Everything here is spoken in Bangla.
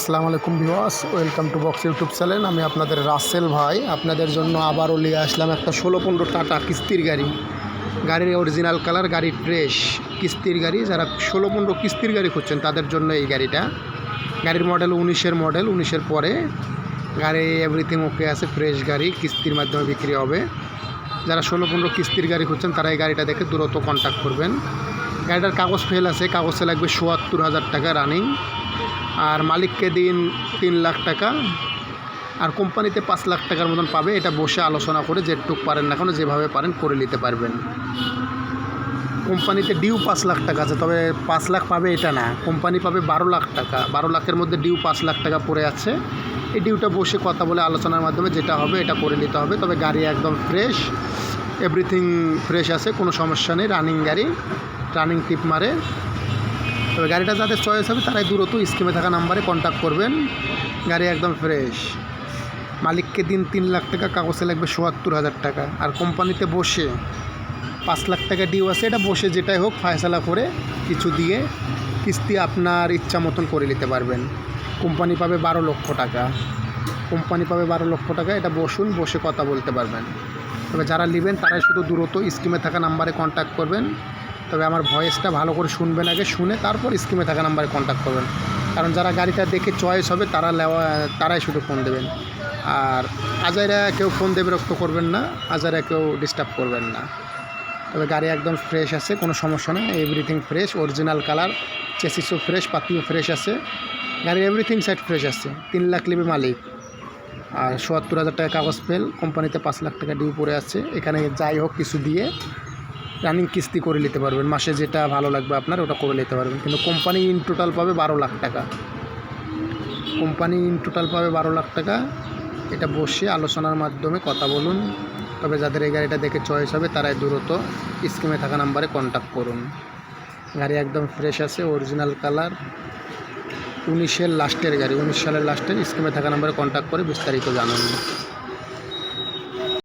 আসসালামু আলাইকুম viewers welcome to box YouTube channel. আমি আপনাদের রাসেল ভাই। আপনাদের জন্য আবারও নিয়ে আসলাম একটা ষোলো পনেরো টাটা কিস্তির গাড়ি। গাড়ির অরিজিনাল কালার গাড়ি ফ্রেশ কিস্তির গাড়ি। যারা ষোলো পনেরো কিস্তির গাড়ি খুঁজছেন, তাদের জন্য এই গাড়িটা। গাড়ির মডেল উনিশের মডেল উনিশের পরে। গাড়ি এভরিথিং ওকে আছে ফ্রেশ গাড়ি, কিস্তির মাধ্যমে বিক্রি হবে। যারা ষোলো পনেরো কিস্তির গাড়ি খুঁজছেন, তারা এই গাড়িটা দেখে দ্রুত কন্ট্যাক্ট করবেন। গাড়িটার কাগজ ফেল আছে, কাগজে লাগবে সোয়াত্তর হাজার টাকা রানিং আর মালিককে দিন তিন লাখ টাকা। আর কোম্পানিতে পাঁচ লাখ টাকার মতন পাবে, এটা বসে আলোচনা করে যেটুক পারেন না কোনো, যেভাবে পারেন করে নিতে পারবেন। কোম্পানিতে ডিউ পাঁচ লাখ টাকা আছে, তবে পাঁচ লাখ পাবে এটা না। কোম্পানি পাবে বারো লাখ টাকা। বারো লাখের মধ্যে ডিউ পাঁচ লাখ টাকা পড়ে আছে। এই ডিউটা বসে কথা বলে আলোচনার মাধ্যমে যেটা হবে, এটা করে নিতে হবে। তবে গাড়ি একদম ফ্রেশ এভরিথিং ফ্রেশ আছে, কোনো সমস্যা নেই। রানিং গাড়ি রানিং টিপ মারে। তবে গাড়িটা যাদের চয়েস হবে, তারাই দূরত স্কিমে থাকা নাম্বারে কন্ট্যাক্ট করবেন। গাড়ি একদম ফ্রেশ মালিককে দিন তিন লাখ টাকা, কাগজে লাগবে চুয়াত্তর হাজার টাকা। আর কোম্পানিতে বসে পাঁচ লাখ টাকা ডিউ আছে, এটা বসে যেটাই হোক, ফায়সালা করে কিছু দিয়ে কিস্তি আপনার ইচ্ছা মতন করে নিতে পারবেন। কোম্পানি পাবে বারো লক্ষ টাকা। কোম্পানি পাবে বারো লক্ষ টাকা, এটা বসুন, বসে কথা বলতে পারবেন। তবে যারা নেবেন, তারাই শুধু দূরত স্কিমে থাকা নাম্বারে কন্ট্যাক্ট করবেন। তবে আমার ভয়েসটা ভালো করে শুনবেন আগে, শুনে তারপর স্কিমে থাকা নাম্বারে কন্ট্যাক্ট করবেন। কারণ যারা গাড়িটা দেখে চয়েস হবে, তারা নেওয়া, তারাই শুধু ফোন দেবেন। আর আজাইরা কেউ ফোন দেবে রক্ত করবেন না, আজাইরা কেউ ডিস্টার্ব করবেন না। তবে গাড়ি একদম ফ্রেশ আছে, কোনো সমস্যা নেই এভরিথিং ফ্রেশ অরিজিনাল কালার চেসিসও ফ্রেশ পাতিও ফ্রেশ আছে। গাড়ির এভরিথিং সাইড ফ্রেশ আছে, তিন লাখ লিবি মালিক। আর চুয়াত্তর হাজার টাকা কাগজ পেল কোম্পানিতে পাঁচ লাখ টাকা ডিউ পড়ে আছে। এখানে যাই হোক কিছু দিয়ে রানিং কিস্তি করে নিতে পারবেন। মাসে যেটা ভালো লাগবে আপনার, ওটা করে নিতে পারবেন। কিন্তু কোম্পানি ইন টোটাল পাবে বারো লাখ টাকা। কোম্পানি ইন টোটাল পাবে বারো লাখ টাকা। এটা বসে আলোচনার মাধ্যমে কথা বলুন। তবে যাদের এই গাড়িটা দেখে চয়েস হবে, তারাই দ্রুত স্কিমে থাকা নাম্বারে কন্ট্যাক্ট করুন। গাড়ি একদম ফ্রেশ আছে অরিজিনাল কালার উনিশের লাস্টের গাড়ি, উনিশ সালের লাস্টের স্কিমে থাকা নাম্বারে কন্ট্যাক্ট করে বিস্তারিত জানুন।